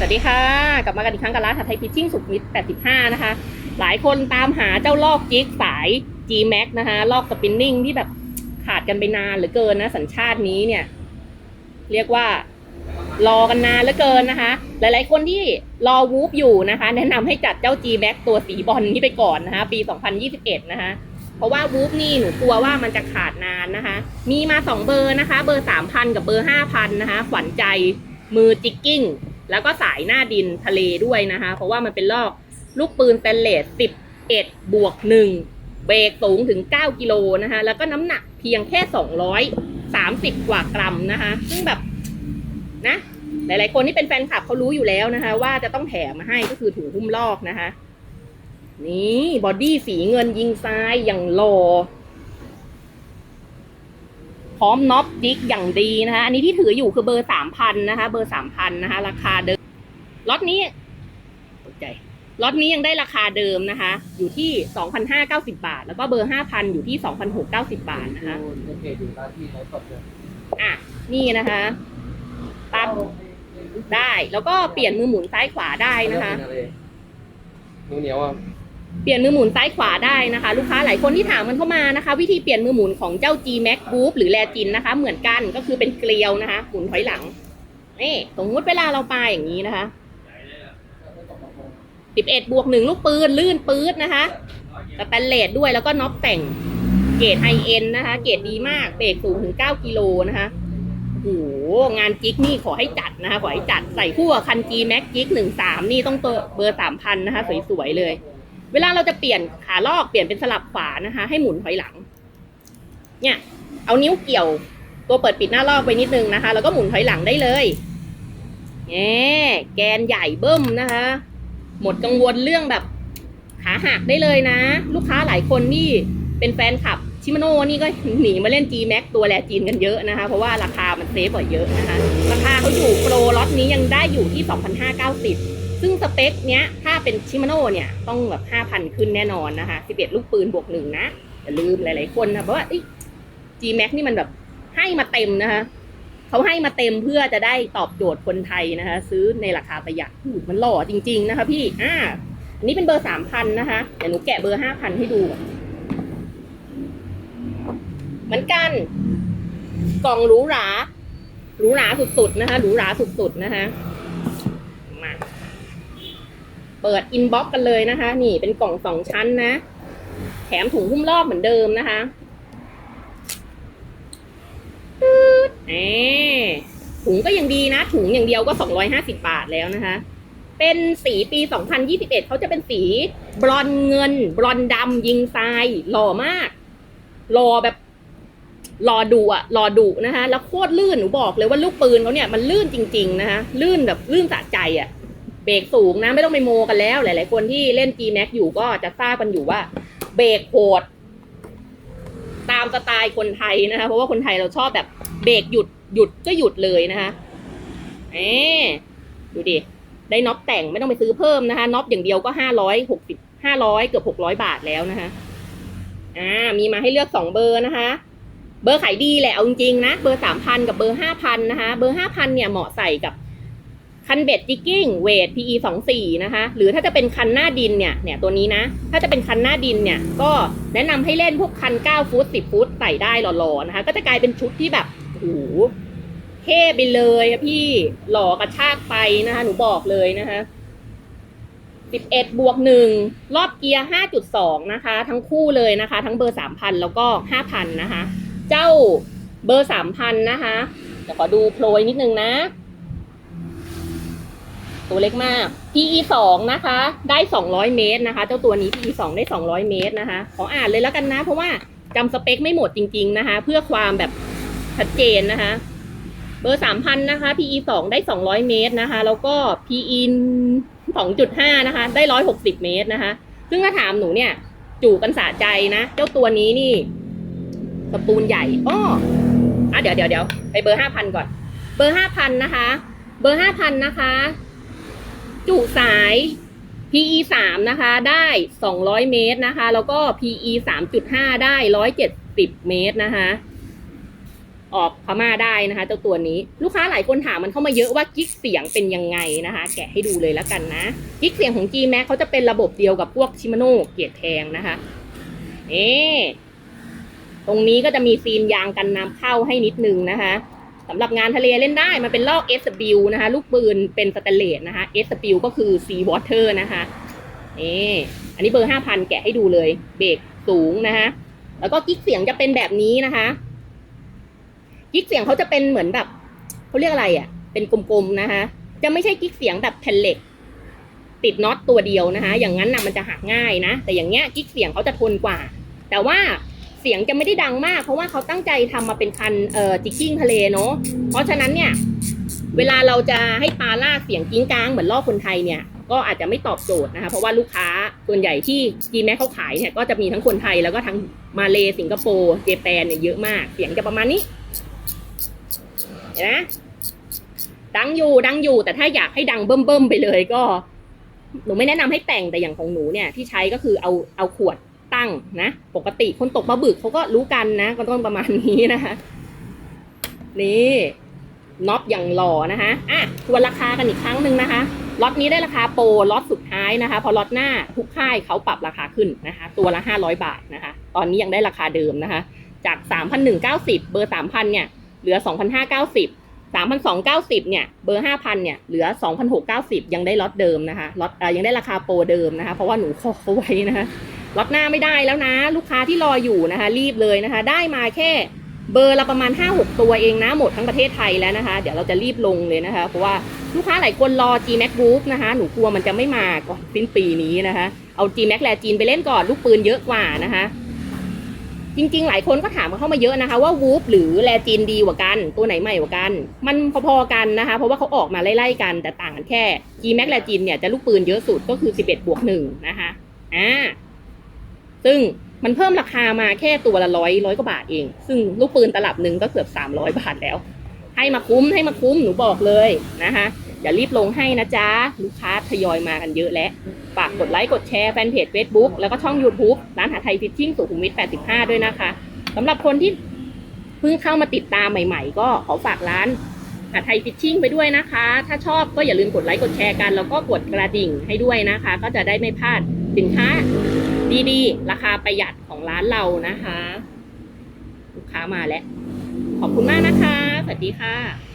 สวัสดีค่ะ กลับมากันอีกครั้งกับร้านไทยพิชชิ่งสุขมิตร 85 นะคะ หลายคนตามหาเจ้าลอกจิกสาย G Max นะคะ ลอกสปินนิ่งที่แบบขาดกันไปนานเหลือเกินนะ สัญชาตินี้เนี่ย เรียกว่ารอกันนานเหลือเกินนะคะ หลายๆคนที่รอวูฟอยู่นะคะ แนะนำให้จัดเจ้า G Max ตัวสีบอลนี้ไปก่อนนะคะ ปี 2021 นะคะเพราะว่าวูฟนี่หนูกลัวว่ามันจะขาดนานนะคะ มีมาสองเบอร์นะคะ เบอร์ 3,000 กับเบอร์ 5,000 นะคะขวัญใจมือจิกกิ้ง แล้วก็สายหน้าดินทะเลด้วยนะคะ เพราะว่ามันเป็นลอกลูกปืนสเตนเลส11 บวก 1 เบรกสูงถึง 9 กิโลนะคะ แล้วก็น้ำหนักเพียงแค่ 230 กว่ากรัมนะคะ ซึ่งแบบนะ หลาย ๆ คนที่เป็นแฟนคลับเขารู้อยู่แล้วนะคะ ว่าจะต้องแถมมาให้ก็คือถุงหุ้มลอกนะคะ นี่บอดี้สีเงินยิงซ้ายอย่างโลอ พร้อมน็อปดิกอย่างดีนะคะ อันนี้ที่ถืออยู่คือเบอร์สามพันนะคะ เบอร์สามพันนะคะ ราคาเดิมล็อตนี้ตกใจล็อตนี้ยังได้ราคาเดิมนะคะ อยู่ที่สองพันห้าเก้าสิบาท แล้วก็เบอร์ห้าพันอยู่ที่สองพันหกเก้าสิบาทนะคะในเพจอยู่หน้าที่ไลฟ์สดเลยอะนี่นะคะตัดได้แล้วก็เปลี่ยนมือหมุนซ้ายขวาได้นะคะมือเหนียวอะ เปลี่ยนมือหมุนซ้ายขวาได้นะคะ ลูกค้าหลายคนที่ถามมันเข้ามานะคะ วิธีเปลี่ยนมือหมุนของเจ้า G Max Group หรือแลจินนะคะ เหมือนกันก็คือเป็นเกลียวนะคะ หมุนถอยหลังนี่สมมติเวลาเราปาอย่างนี้นะคะ11บวกหนึ่งลูกปืน ลื่นปื๊ดนะคะสแตนเลสด้วยแล้วก็น็อปแต่งเกรดไฮเอ็นนะคะ เกรดดีมากเบรกสูงถึง9กิโลนะคะโอ้โหงานจิกนี่ขอให้จัดนะคะ ขอให้จัดใส่คู่กับคัน G Max จิกหนึ่งสามนี่ต้องเบอร์เบอร์สามพันนะคะ สวยๆเลย เวลาเราจะเปลี่ยนขาลอกเปลี่ยนเป็นสลับขวานะคะ ให้หมุนถอยหลัง เนี่ย เอานิ้วเกี่ยว ตัวเปิดปิดหน้าลอกไปนิดนึงนะคะ แล้วก็หมุนถอยหลังได้เลยแง่แกนใหญ่เบิ้มนะคะ หมดกังวลเรื่องแบบขาหักได้เลยนะ ลูกค้าหลายคนนี่เป็นแฟนคลับชิมาโน่นี่ก็หนีมาเล่น G Max ตัวแลจีนกันเยอะนะคะ เพราะว่าราคามันเซฟกว่าเยอะนะคะ ราคาเขาอยู่โปรล็อตนี้ยังได้อยู่ที่ 2,590 ซึ่งสเปคเนี้ยถ้าเป็นชิมาโน่เนี่ยต้องแบบ 5,000 ขึ้นแน่นอนนะคะ 11 ลูกปืนบวกหนึ่งนะ อย่าลืมหลาย ๆ คนนะเพราะว่า G Max นี่มันแบบให้มาเต็มนะคะเขาให้มาเต็มเพื่อจะได้ตอบโจทย์คนไทยนะคะ ซื้อในราคาประหยัดอู้มันหล่อจริง ๆ นะคะพี่อ่าอันนี้เป็นเบอร์สามพันนะคะเดี๋ยวหนูแกะเบอร์ห้าพันให้ดู เหมือนกัน กล่องหรูหราหรูหราสุดๆนะคะหรูหราสุดๆนะคะ เปิดอินบ็อกกันเลยนะคะ นี่เป็นกล่องสองชั้นนะ แถมถุงหุ้มรอบเหมือนเดิมนะคะตืดเอถุงก็ยังดีนะ ถุงอย่างเดียวก็ 250 บาทแล้วนะคะ เป็นสีปี 2021 เขาจะเป็นสีบรอนเงิน บรอนดำยิงทราย หล่อมาก หล่อแบบรอดุอะรอดุนะคะ แล้วโคตรลื่นหนูบอกเลยว่าลูกปืนเขาเนี่ยมันลื่นจริง ๆ นะคะลื่นแบบลื่นสะใจอะ เบรกสูงนะไม่ต้องไปโมกันแล้ว หลาย ๆ คนที่เล่น G Max อยู่ก็จะทราบกันอยู่ว่าเบรกโหดตามสไตล์คนไทยนะคะ เพราะว่าคนไทยเราชอบแบบเบรกหยุดหยุดก็หยุดเลยนะคะเอ๊ดูดิ ได้น็อปแต่งไม่ต้องไปซื้อเพิ่มนะคะน็อปอย่างเดียวก็ห้าร้อยหกสิบห้าร้อยเกือบหกร้อยบาทแล้วนะคะอ่ามีมาให้เลือกสองเบอร์นะคะ เบอร์ขายดีแหละเอาจริงๆนะ เบอร์สามพันกับเบอร์ห้าพันนะคะ เบอร์ห้าพันเนี่ยเหมาะใส่กับ คันเบ็ดจิกกิ้งเวท PE สองสี่นะคะ หรือถ้าจะเป็นคันหน้าดินเนี่ย เนี่ยตัวนี้นะ ถ้าจะเป็นคันหน้าดินเนี่ย ก็แนะนำให้เล่นพวกคันเก้าฟุตสิบฟุตใส่ได้หล่อๆนะคะ ก็จะกลายเป็นชุดที่แบบโอ้โหเท่ไปเลยอะพี่ หล่อกระชากไปนะคะ หนูบอกเลยนะคะสิบเอ็ดบวกหนึ่งรอบเกียร์ห้าจุดสองนะคะ ทั้งคู่เลยนะคะ ทั้งเบอร์สามพันแล้วก็ห้าพันนะคะ เจ้าเบอร์สามพันนะคะเดี๋ยวขอดูโพยนิดนึงนะ ตัวเล็กมาก PE สองนะคะ ได้สองร้อยเมตรนะคะ เจ้าตัวนี้ PE สองได้สองร้อยเมตรนะคะ ขออ่านเลยแล้วกันนะ เพราะว่าจำสเปคไม่หมดจริง ๆนะคะ เพื่อความแบบชัดเจนนะคะ เบอร์สามพันนะคะ PE สองได้สองร้อยเมตรนะคะ แล้วก็ PE สองจุดห้านะคะ ได้ร้อยหกสิบเมตรนะคะ ซึ่งถ้าถามหนูเนี่ย จู่กันสะใจนะ เจ้าตัวนี้นี่สปูนใหญ่อ้ออะเดี๋ยวเดี๋ยวเดี๋ยวไปเบอร์ห้าพันก่อน เบอร์ห้าพันนะคะ เบอร์ห้าพันนะคะ จุสาย PE สามนะคะ ได้สองร้อยเมตรนะคะ แล้วก็ PE สามจุดห้าได้ร้อยเจ็ดสิบเมตรนะคะ ออกพม่าได้นะคะเจ้าตัวนี้ ลูกค้าหลายคนถามมันเข้ามาเยอะว่ากิ๊กเสียงเป็นยังไงนะคะ แกะให้ดูเลยแล้วกันนะกิ๊กเสียงของ G Max เขาจะเป็นระบบเดียวกับพวกชิมาโน่เกียร์แทงนะคะเอ๊ตรงนี้ก็จะมีซีนยางกันน้ำเข้าให้นิดนึงนะคะ สำหรับงานทะเลเล่นได้มันเป็นลอก S W นะคะ ลูกปืนเป็นสแตนเลสนะคะ S W ก็คือ Sea Water นะคะนี่อันนี้เบอร์ห้าพันแกะให้ดูเลย เบรกสูงนะคะ แล้วก็กิ๊กเสียงจะเป็นแบบนี้นะคะ กิ๊กเสียงเขาจะเป็นเหมือนแบบเขาเรียกอะไรอะ่ะ เป็นกลมๆนะคะ จะไม่ใช่กิ๊กเสียงแบบแผ่นเหล็ก ติดน็อตตัวเดียวนะคะ อย่างนั้นน่ะมันจะหักง่ายนะ แต่อย่างเงี้ยกิ๊กเสียงเขาจะทนกว่า แต่ว่า เสียงจะไม่ได้ดังมาก เพราะว่าเขาตั้งใจทำมาเป็นคันเอ่อจิกกิ้งทะเลเนาะเพราะฉะนั้นเนี่ย เวลาเราจะให้ปลาล่าเสียงกิ้งก้างเหมือนล่อคนไทยเนี่ยก็อาจจะไม่ตอบโจทย์นะคะเพราะว่าลูกค้าส่วนใหญ่ที่จีแม็กเขาขายเนี่ยก็จะมีทั้งคนไทยแล้วก็ทั้งมาเลสิงคโปร์เจแปนเนี่ยเยอะมาก เสียงจะประมาณนี้เห็นไหมดังอยู่ดังอยู่ แต่ถ้าอยากให้ดังเบิ่มๆไปเลยก็ หนูไม่แนะนำให้แต่งแต่อย่างของหนูเนี่ยที่ใช้ก็คือเอาเอาขวด ตั้งนะ ปกติคนตกปลาบึกเขาก็รู้กันนะก็ต้องประมาณนี้นะคะนี่น็อปอย่างหล่อนะคะอะทวนราคากันอีกครั้งหนึ่งนะคะล็อตนี้ได้ราคาโปรล็อตสุดท้ายนะคะ พอล็อตหน้าทุกค่ายเขาปรับราคาขึ้นนะคะ ตัวละห้าร้อยบาทนะคะ ตอนนี้ยังได้ราคาเดิมนะคะ จากสามพันหนึ่งเก้าสิบเบอร์สามพันเนี่ย เหลือสองพันห้าเก้าสิบสามพันสองเก้าสิบเนี่ย เบอร์ห้าพันเนี่ย เหลือสองพันหกเก้าสิบยังได้ล็อตเดิมนะคะล็อตยังได้ราคาโปรเดิมนะคะ เพราะว่าหนูขอเขาไว้นะคะ ล็อตหน้าไม่ได้แล้วนะ ลูกค้าที่รออยู่นะคะ รีบเลยนะคะ ได้มาแค่เบอร์ละประมาณห้าหกตัวเองนะหมดทั้งประเทศไทยแล้วนะคะ เดี๋ยวเราจะรีบลงเลยนะคะ เพราะว่าลูกค้าหลายคนรอ G Max Group นะคะ หนูกลัวมันจะไม่มาก่อนสิ้นปีนี้นะคะ เอา G Max แลจีนไปเล่นก่อนลูกปืนเยอะกว่านะคะ จริงๆ หลายคนก็ถามมาเข้ามาเยอะนะคะ ว่าวูฟหรือแลจีนดีกว่ากัน ตัวไหนใหม่กว่ากัน มันพอๆกันนะคะ เพราะว่าเขาออกมาไล่ๆกันแต่ต่างกันแค่ G Max แลจีนเนี่ยจะลูกปืนเยอะสุดก็คือ 11บวก1นะคะอ่า ซึ่งมันเพิ่มราคามาแค่ตัวละร้อยร้อยกว่าบาทเอง ซึ่งลูกปืนตลับหนึ่งก็เกือบ 300 บาทแล้ว ให้มาคุ้มให้มาคุ้มหนูบอกเลยนะคะอย่ารีบลงให้นะจ๊ะ ลูกค้าทยอยมากันเยอะแล้ว ฝากกดไลค์กดแชร์แฟนเพจ Facebook แล้วก็ช่อง YouTube ร้านหาไทยฟิชชิ่งสุขุมวิท 85 ด้วยนะคะสำหรับคนที่เพิ่งเข้ามาติดตามใหม่ๆ ก็ขอฝากร้านหาไทยฟิชชิ่งไปด้วยนะคะ ถ้าชอบก็อย่าลืมกดไลค์กดแชร์กัน แล้วก็กดกระดิ่งให้ด้วยนะคะ ก็จะได้ไม่พลาดสินค้า ดีๆ ราคาประหยัดของร้านเรานะคะ ลูกค้ามาแล้ว ขอบคุณมากนะคะ สวัสดีค่ะ